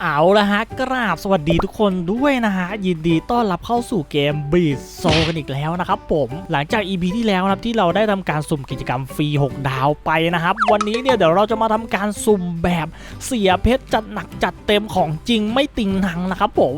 เอาละฮะกราบสวัสดีทุกคนด้วยนะฮะ ยินดีต้อนรับเข้าสู่เกมบีดโซกันอีกแล้วนะครับผมหลังจาก EP ที่แล้วนะครับที่เราได้ทำการสุ่มกิจกรรมฟรี 6 ดาวไปนะครับ วันนี้เนี่ยเดี๋ยวเราจะมาทำการสุ่มแบบเสียเพชรจัดหนักจัดเต็มของจริงไม่ติงหนังนะครับผม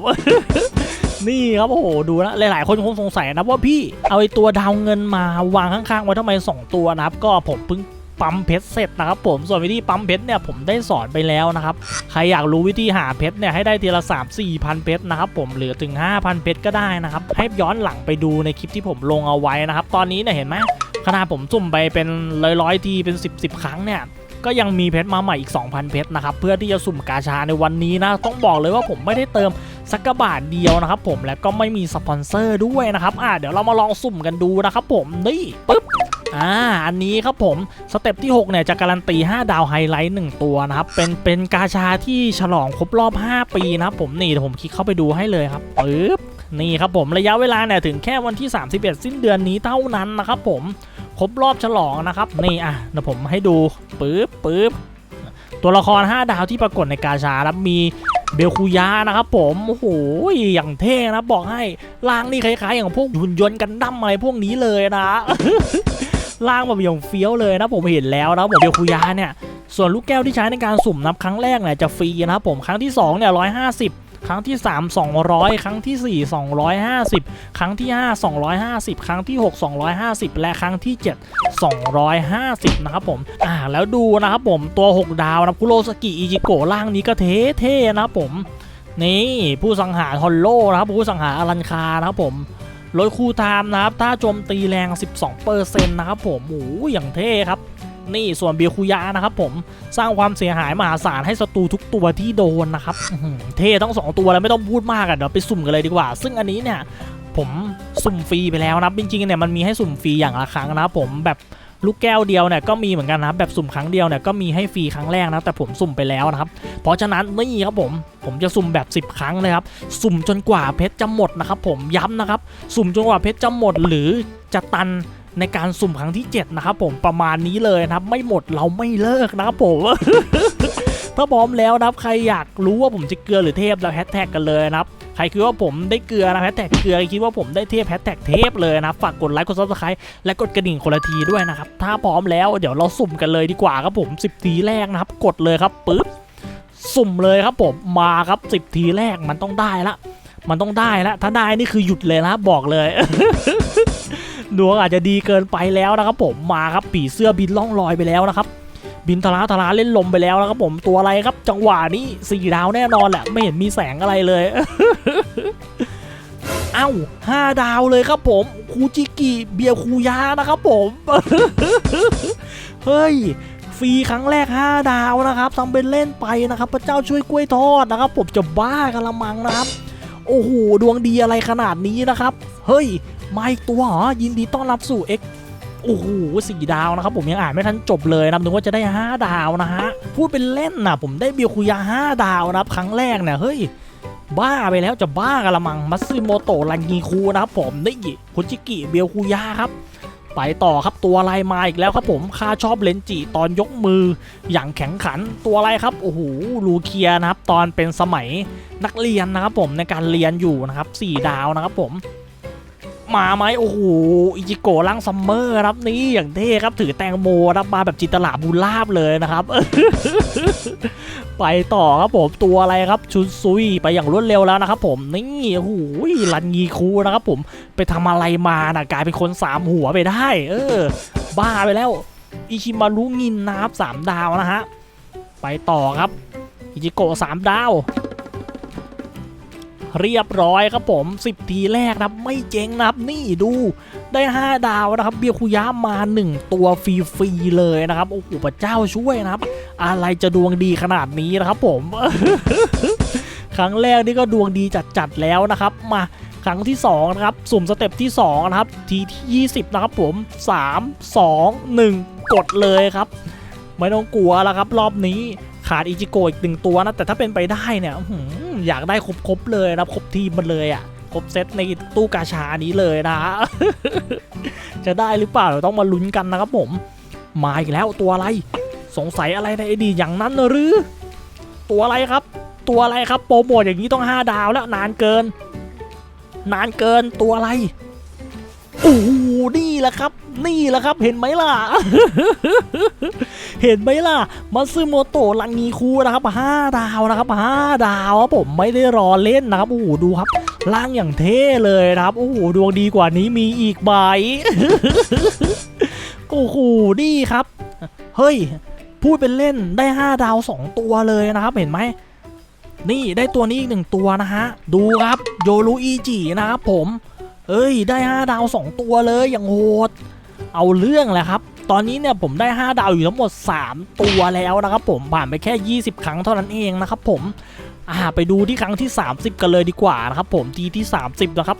นี่ครับโอ้โหดูนะหลายๆ คนคงสงสัยนะว่าพี่เอาไอตัวดาวเงินมาวางข้างๆไว้ทำไม 2 ตัวนะครับ ก็ผมเพิ่ง ปั๊มเพชรเสร็จนะครับผมส่วนวิธีปั๊มเพชรเนี่ยผมได้สอนไปแล้วนะครับใครอยากรู้วิธีหาเพชรเนี่ยให้ได้ทีละ3 4พันเพชรนะครับผมเหลือถึง 5,000เพชรก็ได้นะครับให้ย้อนหลังไปดูในคลิปที่ผมลงเอาไว้นะครับตอนนี้เนี่ยเห็นไหมขนาดผมสุ่มไปเป็นร้อยๆทีเป็น 10 10 ครั้งเนี่ยก็ยังมีเพชรมาใหม่อีก 2,000 เพชรนะครับเพื่อที่จะสุ่มกาชาในวันนี้นะต้องบอกเลยว่าผมไม่ได้เติมสักกบาทเดียวนะครับผมและก็ไม่มีสปอนเซอร์ด้วยนะครับอ่าเดี๋ยวเรามาลองสุ่มกันดูนะครับผมนี่ปึ๊บ อ่าอันนี้ครับผมสเต็ปที่ 6 เนี่ยจะการันตี 5 ดาวไฮไลท์ 1 ตัวนะครับ เป็นเป็นกาชาที่ฉลองครบรอบ 5 ปีนะครับผมนี่เดี๋ยวผมคลิกเข้าไปดูให้เลยครับปึ๊บนี่ครับผมระยะเวลาเนี่ยถึงแค่วันที่ 31 สิ้นเดือนนี้เท่านั้นนะครับผมครบรอบฉลองนะครับนี่อะเดี๋ยวผมให้ดูปึ๊บปึ๊บตัวละคร 5 ดาวที่ปรากฏในกาชาครับมีเบลคูยานะครับผมโอ้โหอย่างเท่นะบอกให้ร่างนี่คล้ายๆ อย่างพวกหุ่นยนต์กันดั้มอะไรพวกนี้เลยนะ ล่างแบบอย่างเฟี้ยวเลยนะผมเห็นแล้วนะผมเบลคุยาเนี่ยส่วนลูกแก้วที่ใช้ในการสุ่มนับครั้งแรกเนี่ยจะฟรีนะครับผมครั้งที่2เนี่ย150ครั้งที่ 3 200 ครั้งที่ 4 250 ครั้งที่ 5 250 ครั้งที่ 6 250 และครั้งที่ 7 250 นะครับผม อ่า แล้วดูนะครับผม ตัว 6 ดาวนะคุโรสกิอิจิโกะล่างนี้ก็เท่ๆนะครับผม นี่ผู้สังหารฮอลโลนะครับผู้สังหารอลันคานะครับผม ลดคูลไทม์นะครับ ถ้าโจมตีแรง 12%นะครับผมโอ้อย่างเท่ครับ นี่ส่วนเบียคุยานะครับผมสร้างความเสียหายมหาศาลให้ศัตรูทุกตัวที่โดนนะครับเท่ทั้งสองตัวแล้วไม่ต้องพูดมากอะเดี๋ยวไปสุ่มกันเลยดีกว่า ซึ่งอันนี้เนี่ยผมสุ่มฟรีไปแล้วนะจริงๆเนี่ยมันมีให้สุ่มฟรีอย่างละครั้งนะครับผมแบบ ลูกแก้วเดียวเนี่ยก็มีเหมือนกันนะครับแบบสุ่มครั้งเดียวเนี่ยก็มีให้ฟรีครั้งแรกนะแต่ผมสุ่มไปแล้วนะครับเพราะฉะนั้นนี่ครับผมผมจะสุ่มแบบ 10 ครั้งเลยครับสุ่มจนกว่าเพชรจะหมดนะครับผมย้ำนะครับสุ่มจนกว่าเพชรจะหมดหรือจะตันในการสุ่มครั้งที่ 7 นะครับผมประมาณนี้เลยนะครับ ไม่หมดเราไม่เลิกนะครับผม ถ้าพร้อมแล้วนะครับใครอยากรู้ว่าผมจะเกลือหรือเทพแล้วแฮชแท็กกันเลยนะครับใครคิดว่าผมได้เกลือนะแฮชแท็กเกลือคิดว่าผมได้เทพแฮชแท็กเทพเลยนะฝากกดไลค์กดซับสไครต์และกดกระดิ่งคนละทีด้วยนะครับถ้าพร้อมแล้วเดี๋ยวเราสุ่มกันเลยดีกว่าครับผม 10 ทีแรกนะครับกดเลยครับปึ๊บสุ่มเลยครับผมมาครับ 10 ทีแรกมันต้องได้ละ มันต้องได้ล้วถ้าได้นี่คือหยุดเลยนะบบอกเลยดวงอาจจะดีเกินไปแล้วนะครับผมมาครับปีเสื้อบินล่องลอยไปแล้วนะครับ บินทะลาทะลาเล่นลมไปแล้วนะครับผมตัวอะไรครับ จังหวะนี้สี่ดาวแน่นอนแหละไม่เห็นมีแสงอะไรเลย เอ้าห้าดาวเลยครับผมคูจิกิเบียคูยานะครับผม เฮ้ยฟรีครั้งแรก 5 ดาวนะครับทำเป็นเล่นไปนะครับ พระเจ้าช่วยกล้วยทอดนะครับผมจะบ้ากันละมังนะครับ โอ้โห ดวงดีอะไรขนาดนี้นะครับ เฮ้ย มาอีกตัวเหรอ ยินดีต้อนรับสู่ X โอ้โหสี่ดาวนะครับผมยังอ่านไม่ทันจบเลยนับนึกว่าจะได้ 5 ดาวนะฮะ พูดเป็นเล่นนะผมได้เบียคุยา 5 ดาวนะครับครั้งแรกเนี่ยเฮ้ยบ้าไปแล้วจะบ้ากันละมังมัตสึโมโตะรันงีคูนะครับผมนี่คุจิกิเบียคุยาครับไปต่อครับตัวอะไรมาอีกแล้วครับผมข้าชอบเลนจิตอนยกมือ อย่างแข็งขันตัวอะไรครับโอ้โหลูเคียนะครับ ตอนเป็นสมัยนักเรียนนะครับผมในการเรียนอยู่นะครับสี่ดาวนะครับผม มาไหมโอ้โหอิจิโกะร่างซัมเมอร์ครับนี่อย่างเท่ครับถือแตงโมรับมาแบบจินตลาบูลาบเลยนะครับ ไปต่อครับผมตัวอะไรครับชุนซุยไปอย่างรวดเร็วแล้วนะครับผมนี่โอ้โหรันงีคูนะครับผมไปทำอะไรมานะกลายเป็นคนสามหัวไปได้ เออ บ้าไปแล้วอิชิมารุงินนะครับสามดาวนะฮะไปต่อครับอิจิโกะสามดาว เรียบร้อยครับผม 10 ทีแรกนะครับไม่เจ๊งนะครับนี่ดูได้ 5 ดาวนะครับ เบียคุยะมา 1 ตัวฟรีๆเลยนะครับ โอ้โหพระเจ้าช่วยนะครับ อะไรจะดวงดีขนาดนี้นะครับผมครั้งแรกนี่ก็ดวงดีจัดๆแล้วนะครับ มาครั้งที่2นะครับสุ่มสเต็ปที่2นะครับทีที่20 นะครับผม 3 2 1 กดเลยครับ ไม่ต้องกลัวแล้วครับ รอบนี้ขาดอิจิโกะอีกหนึ่งตัวนะ แต่ถ้าเป็นไปได้เนี่ย อยากได้ครบๆเลยนะครับครบทีมมันเลยอะ่ะครบเซตในตู้กาชานี้เลยนะ จะได้หรือเปล่าเดี๋ยวต้องมาลุ้นกันนะครับผมมาอีกแล้วตัวอะไร สงสัยอะไรในอดีตอย่างนั้นหรือ ตัวอะไรครับ ตัวอะไรครับโปรโมทอย่างนี้ต้อง 5 ดาวแล้วนานเกิน นานเกินตัวอะไรโอ้ แหละครับ นี่แหละครับ เห็นไหมล่ะ เห็นไหมล่ะมาซึโมโตะลังงีคูนะครับ5ดาวนะครับ5ดาวครับผมไม่ได้รอเล่นนะครับโอ้โหดูครับล่างอย่างเท่เลยนะครับโอ้โหดวงดีกว่านี้มีอีกใบโอ้โหนี่ครับ เฮ้ย พูดเป็นเล่นได้ 5 ดาว 2 ตัวเลยนะครับ เห็นไหม นี่ได้ตัวนี้อีกหนึ่งตัวนะฮะ ดูครับ โยรุอีจินะครับผม เอ้ยได้ 5 ดาว 2 ตัวเลยอย่างโหด เอาเรื่องแหละครับ ตอนนี้เนี่ยผมได้ 5 ดาวอยู่ทั้งหมด 3 ตัวแล้วนะครับผมผ่านไปแค่ 20 ครั้งเท่านั้นเองนะครับผมอ่าไปดูที่ครั้งที่ 30 กันเลยดีกว่านะครับผมทีที่ 30 นะครับ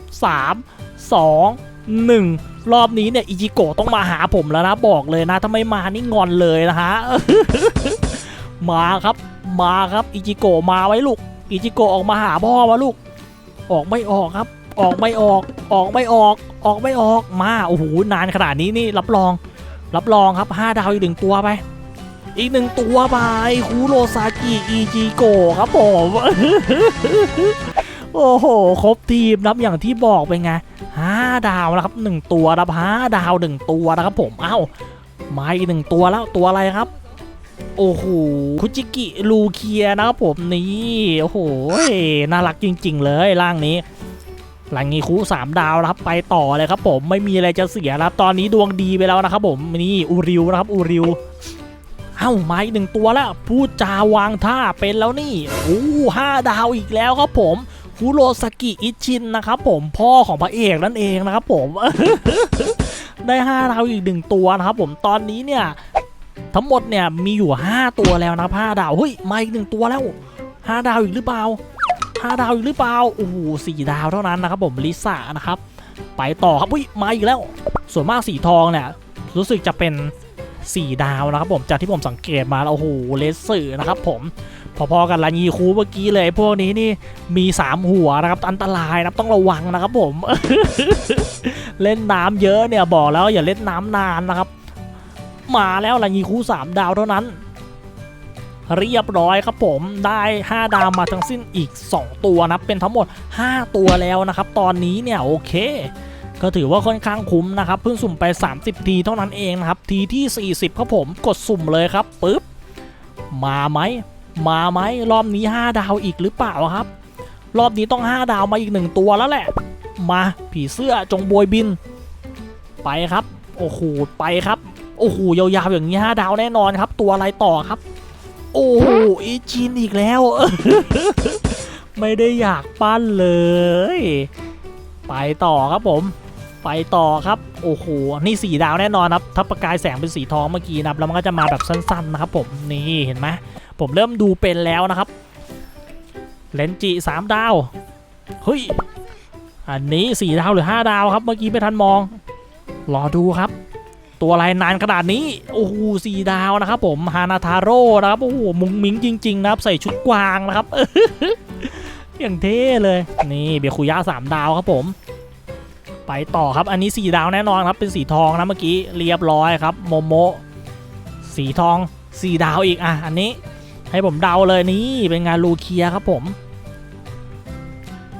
3 2 1 รอบนี้เนี่ยอิจิโกะต้องมาหาผมแล้วนะบอกเลยนะถ้าไม่มานี่งอนเลยนะฮะมาครับมาครับอิจิโกะมาไว้ลูกอิจิโกะออกมาหาพ่อมาลูก ออกไม่ออกครับ ออกไม่ออก ออกไม่ออก ออกไม่ออก มา โอ้โห นานขนาดนี้นี่รับรอง รับรองครับ 5 ดาวอีกหนึ่งตัวไป อีกหนึ่งตัวไปคูโรซากิอิจิโกะครับผมโอ้โห ครบทีมนับอย่างที่บอกไปไงห้าดาวนะครับหนึ่งตัวนะครับห้าดาวหนึ่งตัวนะครับผม เอ้า มาอีกหนึ่งตัวแล้วตัวอะไรครับ โอ้โห คุจิกิลูเคียนะครับผมนี่ โอ้โห น่ารักจริง ๆ เลยร่างนี้ หลังนี้คูสามดาวนะครับไปต่อเลยครับผมไม่มีอะไรจะเสียนะครับตอนนี้ดวงดีไปแล้วนะครับผมนี่อูริวนะครับอูริวเอ้ามาอีกหนึ่งตัวแล้วพูดจาวางท่าเป็นแล้วนี่โอ้ห้าดาวอีกแล้วครับผมคุโรสกิอิชินนะครับผมพ่อของพระเอกนั่นเองนะครับผมได้ห้าดาวอีกหนึ่งตัวนะครับผมตอนนี้เนี่ยทั้งหมดเนี่ยมีอยู่ 5 ตัวแล้วนะครับห้าดาวเฮ้ยมาอีกหนึ่งตัวแล้วห้าดาวอีกหรือเปล่า หาดาวอีกหรือเปล่าโอ้โหสี่ดาวเท่านั้นนะครับผมลิซ่านะครับ ไปต่อครับอุ้ยมาอีกแล้ว ส่วนมากสีทองเนี่ยรู้สึกจะเป็น 4 ดาวนะครับผมจากที่ผมสังเกตมาแล้วโอ้โหเลสสื่อนะครับผมพอๆกันลานีคูเมื่อกี้เลยพวกนี้นี่มี 3 หัวนะครับอันตรายนะครับต้องระวังนะครับผม เล่นน้ำเยอะเนี่ยบอกแล้วอย่าเล่นน้ำนานนะครับ มาแล้วลานีคู3 ดาวเท่านั้น เรียบร้อยครับผมได้ 5 ดาวมาทั้งสิ้นอีก 2 ตัวนะเป็นทั้งหมด 5 ตัวแล้วนะครับ ตอนนี้เนี่ยโอเคก็ถือว่าค่อนข้างคุ้มนะครับ เพิ่งสุ่มไป 30 ทีเท่านั้นเองนะครับ ทีที่ 40 ครับผมกดสุ่มเลยครับปึ๊บ มาไหม มาไหม รอบนี้ 5 ดาวอีกหรือเปล่าครับ รอบนี้ต้อง 5 ดาวมาอีก 1 ตัวแล้วแหละ มาผีเสื้อจงโบยบิน ไปครับ โอ้โห ไปครับ โอ้โห ยาวๆอย่างนี้ 5 ดาวแน่นอนครับ ตัวอะไรต่อครับ โอ้โหอีจินอีกแล้ว ไม่ได้อยากปั้นเลย ไปต่อครับผม ไปต่อครับ โอ้โห นี่สีดาวแน่นอนครับ ถ้าประกายแสงเป็นสีทองเมื่อกี้นะครับ แล้วมันก็จะมาแบบสั้นๆนะครับผม นี่เห็นไหม ผมเริ่มดูเป็นแล้วนะครับ เลนจิสามดาว เฮ้ย อันนี้สี่ดาวหรือห้าดาวครับ เมื่อกี้ไม่ทันมอง รอดูครับ ตัวอะไรนานขนาดนี้ โอ้โหสี่ดาวนะครับผมฮานาทาโร่นะครับโอ้โหมุงมิงจริงๆนะครับใส่ชุดกวางนะครับอย่างเท่เลยนี่เบียคุย่าสามดาวครับผม ไปต่อครับอันนี้สี่ดาวแน่นอนครับเป็นสีทองนะเมื่อกี้เรียบร้อยครับโมโมสีทองสี่ดาวอีกอะอันนี้ให้ผมเดาเลยนี่เป็นงานลูเคียครับผม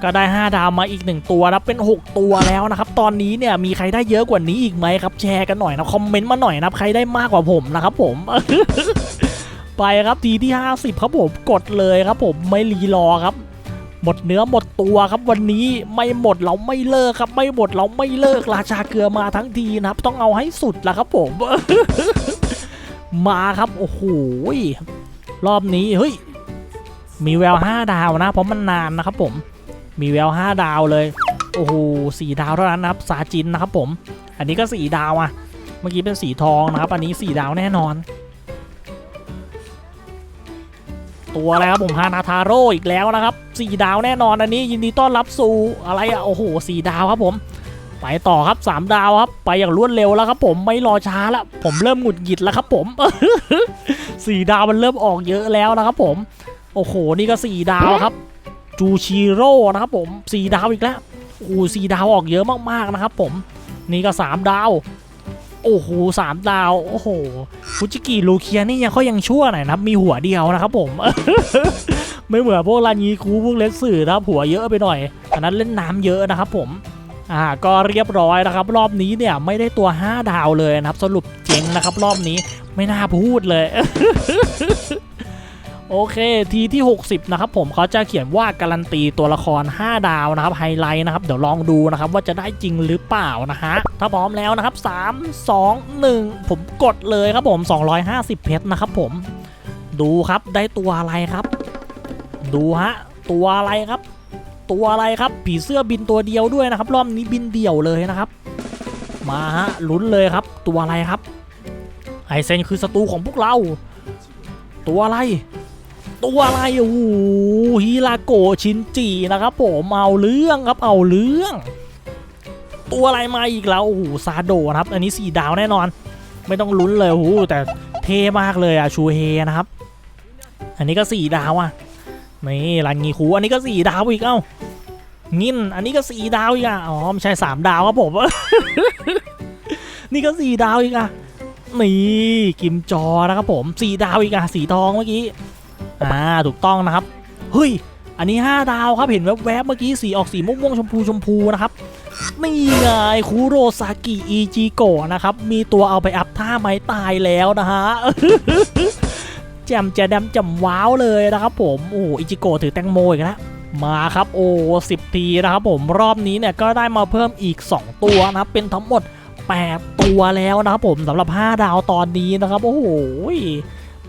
ก็ได้ 5 ดาวมาอีก 1 ตัวนะเป็น 6 ตัวแล้วนะครับ ตอนนี้เนี่ยมีใครได้เยอะกว่านี้อีกไหมครับ แชร์กันหน่อยนะ คอมเมนต์มาหน่อยนะ ใครได้มากกว่าผมนะครับผม ไปครับทีที่ 50 ครับผม กดเลยครับผม ไม่รีรอครับ หมดเนื้อหมดตัวครับวันนี้ไม่หมดเราไม่เลิกครับ ไม่หมดเราไม่เลิกราชาเกลือมาทั้งทีนะครับ ต้องเอาให้สุดละครับผม มาครับโอ้โหรอบนี้เฮ้ยมีแวว 5 ดาวนะ เพราะมันนานนะครับผม มีแวว5 ดาวเลย โอ้โหสี่ดาวเท่านั้นนะครับซาจินนะครับผม อันนี้ก็สี่ดาวอะเมื่อกี้เป็นสีทองนะครับ อันนี้สี่ดาวแน่นอน ตัวอะไรครับผมฮานาทาโร่อีกแล้วนะครับสี่ดาวแน่นอนอันนี้ยินดีต้อนรับสู่อะไรอะโอ้โหสี่ดาวครับผมไปต่อครับสามดาวครับ ไปอย่างรวดเร็วแล้วครับ ผมไม่รอช้าแล้วผมเริ่มหงุดหงิดแล้วครับ ผมสี่ดาวมันเริ่มออกเยอะแล้วนะครับ ผม โอ้โหนี่ก็สี่ดาวครับ จูชิโร่นะครับผมสี่ดาวอีกแล้วโอ้โหสี่ดาวออกเยอะมากๆนะครับผมนี่ก็สามดาว โอ้โหสามดาว โอ้โหฟุจิกิลูเคียนี่ยังเขายังชั่วหน่อยนะมีหัวเดียวนะครับผม ไม่เหมือนพวกรันยีคูพวกเลสสื่อนะครับหัวเยอะไปหน่อยอันนั้นเล่นน้ำเยอะนะครับผมอ่าก็เรียบร้อยนะครับ รอบนี้เนี่ยไม่ได้ตัว 5 ดาวเลยนะครับ สรุปเจ๊งนะครับ รอบนี้ไม่น่าพูดเลย โอเคทีที่ 60 นะครับผมเขาจะเขียนว่าการันตีตัวละคร 5 ดาวนะครับไฮไลท์นะครับเดี๋ยวลองดูนะครับว่าจะได้จริงหรือเปล่านะฮะถ้าพร้อมแล้วนะครับ 3 2 1 ผมกดเลยครับผม 250 เพชรนะครับผม ดูครับได้ตัวอะไรครับ ดูฮะตัวอะไรครับ ตัวอะไรครับผีเสื้อบินตัวเดียวด้วยนะครับ รอบนี้บินเดี่ยวเลยนะครับ มาฮะลุ้นเลยครับ ตัวอะไรครับไฮเซนคือศัตรูของพวกเรา ตัวอะไร ตัวอะไรโอ้โหฮิราโกชินจินะครับผมเอาเรื่องครับเอาเรื่อง ตัวอะไรมาอีกแล้วโอ้โหซาโดนะครับ อันนี้สี่ดาวแน่นอน ไม่ต้องลุ้นเลยโอ้โหแต่เท่มากเลยอะชูเฮนะครับ อันนี้ก็สี่ดาวอะนี่รันงีคูอันนี้ก็สี่ดาวอีกเอ้างินอันนี้ก็สี่ดาวอีกอะอ๋อไม่ใช่สามดาวครับผมนี่ก็สี่ดาวอีกอะนี่กิมจอนะครับผมสี่ดาวอีกอะสีทองเมื่อกี้ อ่าถูกต้องนะครับเฮ้ยอันนี้ 5 ดาวครับเห็นแวบๆเมื่อกี้สีออกสีม่วงๆชมพูชมพูนะครับนี่ไงคูโรซากิอิจิโกะนะครับ มีตัวเอาไปอัพท่าไม้ตายแล้วนะฮะแจมแจดำจำว้าวเลยนะครับผมโอ้อิจิโกะถือแตงโมอีกแล้วมาครับโอ้สิบทีนะครับผมรอบนี้เนี่ยก็ได้มาเพิ่มอีก 2 ตัวนะครับ เป็นทั้งหมด 8 ตัวแล้วนะครับผมสำหรับ 5 ดาวตอนนี้นะครับ โอ้โห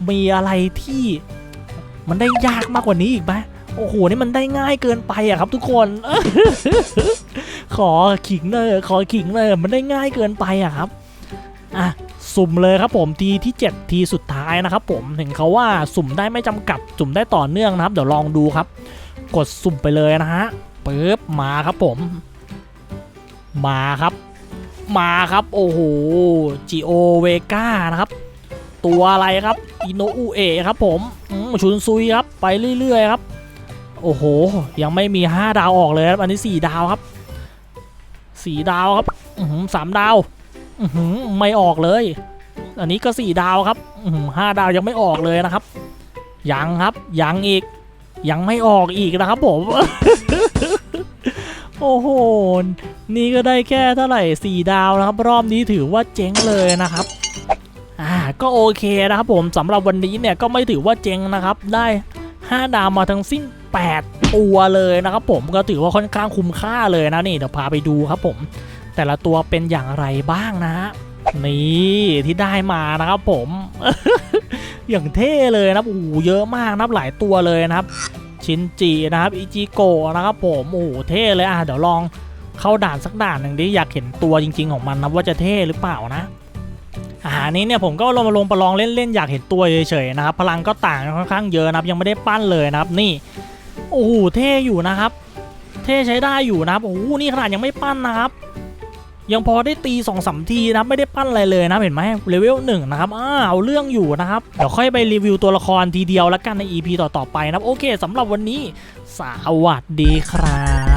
มีอะไรที่ มันได้ยากมากกว่านี้อีกไหมโอ้โห นี่มันได้ง่ายเกินไปอะครับทุกคน ขอขิงเลยขอขิงเลยมันได้ง่ายเกินไปอะครับ อะ สุ่มเลยครับผมทีที่ 7 ทีสุดท้ายนะครับผม เห็นเขาว่าสุ่มได้ไม่จำกัด สุ่มได้ต่อเนื่องนะครับ เดี๋ยวลองดูครับ กดสุ่มไปเลยนะฮะปึ๊บมาครับผม มาครับ มาครับ โอ้โหจิโอเวกานะครับ ตัวอะไรครับ อิโนอุเอะครับผมชุนซุยครับไปเรื่อยๆครับ โอ้โห ยังไม่มี 5 ดาวออกเลยครับ อันนี้ 4 ดาวครับ 4 ดาวครับสามดาวไม่ออกเลย อันนี้ก็สี่ดาวครับห้าดาวยังไม่ออกเลยนะครับ ยังครับยังอีก ยังไม่ออกอีกนะครับผมโอ้โห นี่ก็ได้แค่เท่าไหร่สี่ดาวนะครับ รอบนี้ถือว่าเจ๊งเลยนะครับ อ่าก็โอเคนะครับผมสำหรับวันนี้เนี่ยก็ไม่ถือว่าเจ๊งนะครับ ได้ 5 ดาวมาทั้งสิ้น 8 ตัวเลยนะครับผมก็ถือว่าค่อนข้างคุ้มค่าเลยนะนี่เดี๋ยวพาไปดูครับผม แต่ละตัวเป็นอย่างไรบ้างนะฮะนี่ที่ได้มานะครับผม อย่างเท่เลยนะโอ้โหเยอะมากนับหลายตัวเลยนะครับ ชินจินะครับอิจิโกะนะครับผมโอ้โหเท่เลยอะเดี๋ยวลองเข้าด่านสักด่านหนึ่งดิอยากเห็นตัวจริง ๆ ของมันนะว่าจะเท่หรือเปล่านะ อาหารนี้เนี่ยผมก็ลงมาลงประลองเล่นๆอยากเห็นตัวเฉยๆนะครับพลังก็ต่างค่อนข้างเยอะนะครับยังไม่ได้ปั้นเลยนะครับนี่โอ้โหเท่อยู่นะครับ เท่ใช้ได้อยู่นะครับโอ้โหนี่ขนาดยังไม่ปั้นนะครับ ยังพอได้ตี2อสมทีนะไม่ได้ปั้นอะไรเลยนะเห็นไหมเลเวลหนึ่งนะครับอ้าวเรื่องอยู่นะครับเดี๋ยวค่อยไปรีวิวตัวละครทีเดียวแล้วกันใน EP ต่อๆไปนะครับโอเคสำหรับวันนี้สวัสดีครับ